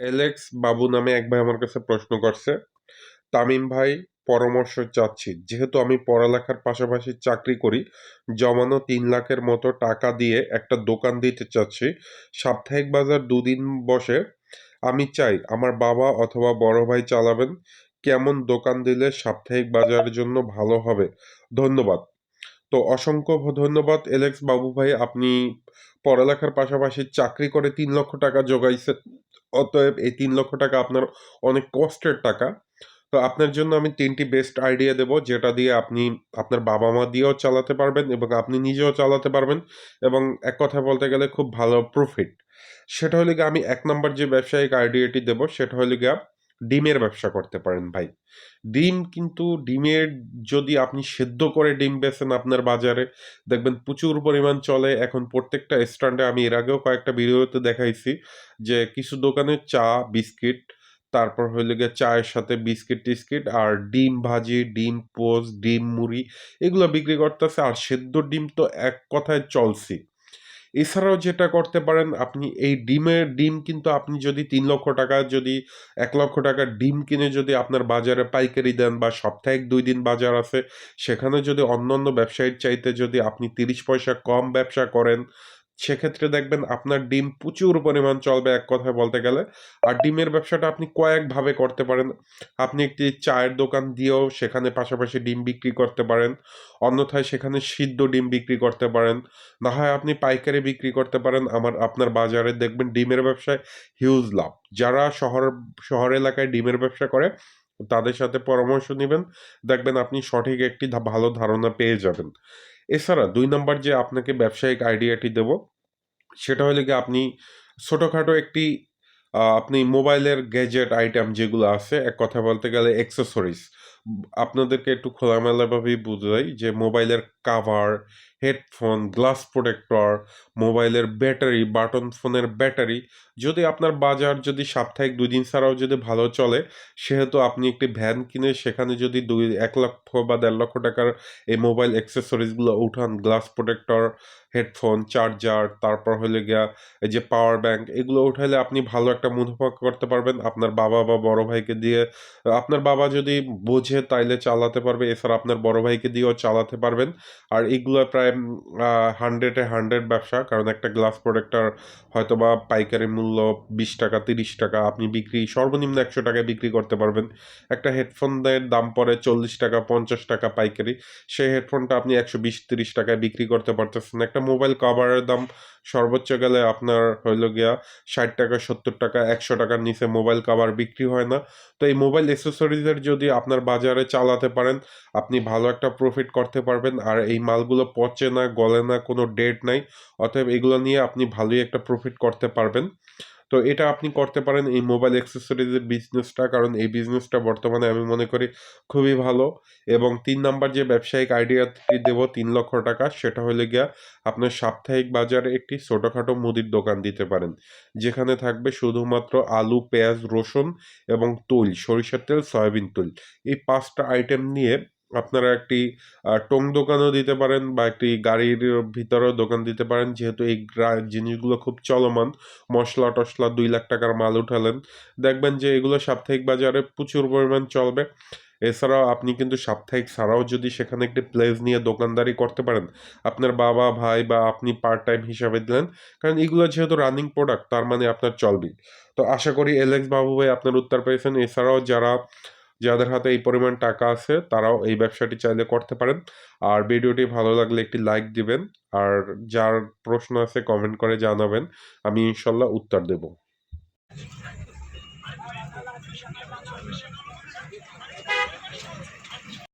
Alex বাবু নামে এক ভাই আমার কাছে প্রশ্ন করছে, তামিম ভাই, পরামর্শ চাচ্ছি। যেহেতু আমি পড়ালেখার পাশাপাশি চাকরি করি, জমানো তিন লাখের মতো টাকা দিয়ে একটা দোকান দিতে চাচ্ছি। সাপ্তাহিক বাজার দুদিন বসে আমি চাই, আমার বাবা অথবা বড় ভাই চালাবেন। কেমন দোকান দিলে সাপ্তাহিক বাজারের জন্য ভালো হবে? ধন্যবাদ। তো অসংখ্য ধন্যবাদ, এলেক্স বাবু ভাই আপনি পড়ালেখার পাশাপাশি চাকরি করে তিন লক্ষ টাকা জোগাইছেন, অতএব এই তিন লক্ষ টাকা আপনার অনেক কষ্টের টাকা। তো আপনার জন্য আমি তিনটি বেস্ট আইডিয়া দেব, যেটা দিয়ে আপনি আপনার বাবা মা দিয়েও চালাতে পারবেন এবং আপনি নিজেও চালাতে পারবেন এবং এক কথা বলতে গেলে খুব ভালো প্রফিট সেটা হলে গিয়ে আমি এক নম্বর যে ব্যবসায়িক আইডিয়াটি দেব, সেটা হলে গিয়ে ডিমের ব্যবসা করতে পারেন ভাই। ডিম কিন্তু ডিমের যদি আপনি সেদ্ধ করে ডিম বেছেন আপনার বাজারে, দেখবেন প্রচুর পরিমাণ চলে। এখন প্রত্যেকটা স্ট্যান্ডে আমি এর আগেও কয়েকটা ভিডিওতে দেখাইছি যে কিছু দোকানে চা, বিস্কিট, তারপর হইল গিয়ে চায়ের সাথে বিস্কিট টিস্কিট আর ডিম ভাজি, ডিম পোস্ট, ডিম মুড়ি, এগুলো বিক্রি করতেছে। আর সেদ্ধ ডিম তো এক কথায় চলছি এছাড়াও যেটা করতে পারেন, আপনি এই ডিমের ডিম কিন্তু আপনি যদি তিন লক্ষ টাকা, যদি এক লক্ষ টাকার ডিম কিনে যদি আপনার বাজারে পাইকারি দেন বা সপ্তাহে দুই দিন বাজার আছে, সেখানে যদি অন্যান্য ব্যবসায়ীর চাইতে যদি আপনি তিরিশ পয়সা কম ব্যবসা করেন সেক্ষেত্রে দেখবেন আপনার ডিম প্রচুর পরিমাণ চলবে এক কথায় বলতে গেলে। আর ডিমের ব্যবসাটা আপনি কয়েকভাবে করতে পারেন। আপনি একটি চায়ের দোকান দিয়েও সেখানে পাশাপাশি ডিম বিক্রি করতে পারেন। অন্যথায় সেখানে সিদ্ধ ডিম বিক্রি করতে পারেন। না হয় আপনি পাইকারি বিক্রি করতে পারেন। আমার, আপনার বাজারে দেখবেন ডিমের ব্যবসায় হিউজ লাভ। যারা শহর শহর এলাকায় ডিমের ব্যবসা করে, তাদের সাথে পরামর্শ নেবেন। দেখবেন আপনি সঠিক একটি ভালো ধারণা পেয়ে যাবেন। এছাড়া দুই নম্বর যে আপনাকে ব্যবসায়িক আইডিয়াটি দেব, সেটা হলে কি আপনি ছোটোখাটো একটি আপনি মোবাইলের গ্যাজেট আইটেম যেগুলো আছে, এক কথা বলতে গেলে অ্যাক্সেসরিজ আপনাদেরকে একটু খোলামেলাভাবেই বুঝাই যে মোবাইলের কাভার হেডফোন গ্লাস প্রোটেক্টর মোবাইলের ব্যাটারি বাটন ফোনের ব্যাটারি যদি আপনার বাজার যদি সাপ্তাহিক দুই দিন ছাড়াও যদি ভালো চলে, সেহেতু আপনি একটি ভ্যান কিনে সেখানে যদি দুই, এক লক্ষ বা দেড় লক্ষ টাকার এই মোবাইল অ্যাক্সেসরিজগুলো উঠান গ্লাস প্রোটেক্টর হেডফোন চার্জার তারপর হলে গিয়া এই যে পাওয়ার ব্যাংক এগুলো উঠাইলে আপনি ভালো একটা মুনাফা করতে পারবেন। আপনার বাবা বা বড় ভাইকে দিয়ে, আপনার বাবা যদি বোঝে তাইলে চালাতে পারবে। এছাড়া আপনার বড় ভাইকে দিয়েও চালাতে পারবেন। আর এগুলো প্রায় হান্ড্রেডে হান্ড্রেড ব্যবসা। কারণ একটা গ্লাস প্রোডাক্টার হয়তো বা পাইকারি মূল্য বিশ টাকা, তিরিশ টাকা আপনি বিক্রি, সর্বনিম্ন একশো টাকায় বিক্রি করতে পারবেন। একটা হেডফোনের দাম পড়ে চল্লিশ টাকা, পঞ্চাশ টাকা পাইকারি। সেই হেডফোনটা আপনি একশো বিশ, তিরিশ টাকায় বিক্রি করতে পারতেছেন। একটা মোবাইল কভারের দাম সর্বোচ্চ গেলে আপনার হইল গিয়া ষাট টাকা, সত্তর টাকা, একশো টাকার নিচে মোবাইল কভার বিক্রি হয় না। তো এই মোবাইল অ্যাসেসরিজের যদি আপনার বাজারে চালাতে পারেন। আপনি ভালো একটা প্রফিট করতে পারবেন। আর এই মালগুলো পচে না, গলে না, কোনো ডেট নাই। অতএব এগুলো নিয়ে আপনি ভালোই একটা প্রফিট করতে পারবেন। তো এটা আপনি করতে পারেন এই মোবাইল অ্যাক্সেসরিজের বিজনেসটা কারণ এই বিজনেসটা বর্তমানে আমি মনে করি খুবই ভালো। এবং তিন নাম্বার যে ব্যবসায়িক আইডিয়াটি দেব তিন লক্ষ টাকা, সেটা হলে গিয়া আপনার সাপ্তাহিক বাজারে একটি ছোটোখাটো মুদির দোকান দিতে পারেন। যেখানে থাকবে শুধুমাত্র আলু, পেঁয়াজ, রসুন এবং তৈল, সরিষার তেল, সয়াবিন তৈল। এই পাঁচটা আইটেম নিয়ে আপনারা একটি টং দোকানও দিতে পারেন বা একটি গাড়ির ভিতরেও দোকান দিতে পারেন। যেহেতু এই জিনিসগুলো খুব চলমান, মশলা টশলা দুই লাখ টাকার মাল উঠালেন। দেখবেন যে এগুলো সাপ্তাহিক বাজারে প্রচুর পরিমাণ চলবে। এছাড়াও আপনি কিন্তু সাপ্তাহিক ছাড়াও যদি সেখানে একটি প্লেস নিয়ে দোকানদারি করতে পারেন, আপনার বাবা, ভাই বা আপনি পার্ট টাইম হিসাবে দিলেন, কারণ এগুলো যেহেতু রানিং প্রোডাক্ট তার মানে আপনার চলবেই। তো আশা করি এলেক্স বাবু ভাই আপনার উত্তর পেয়েছেন। এছাড়াও যারা যাদের হাতে এই পরিমাণ টাকা আছে, তারাও এই ব্যবসাটি চাইলে করতে পারেন। আর ভিডিওটি ভালো লাগলে একটি লাইক দিবেন। আর যার প্রশ্ন আছে কমেন্ট করে জানাবেন। আমি ইনশাল্লাহ উত্তর দেব।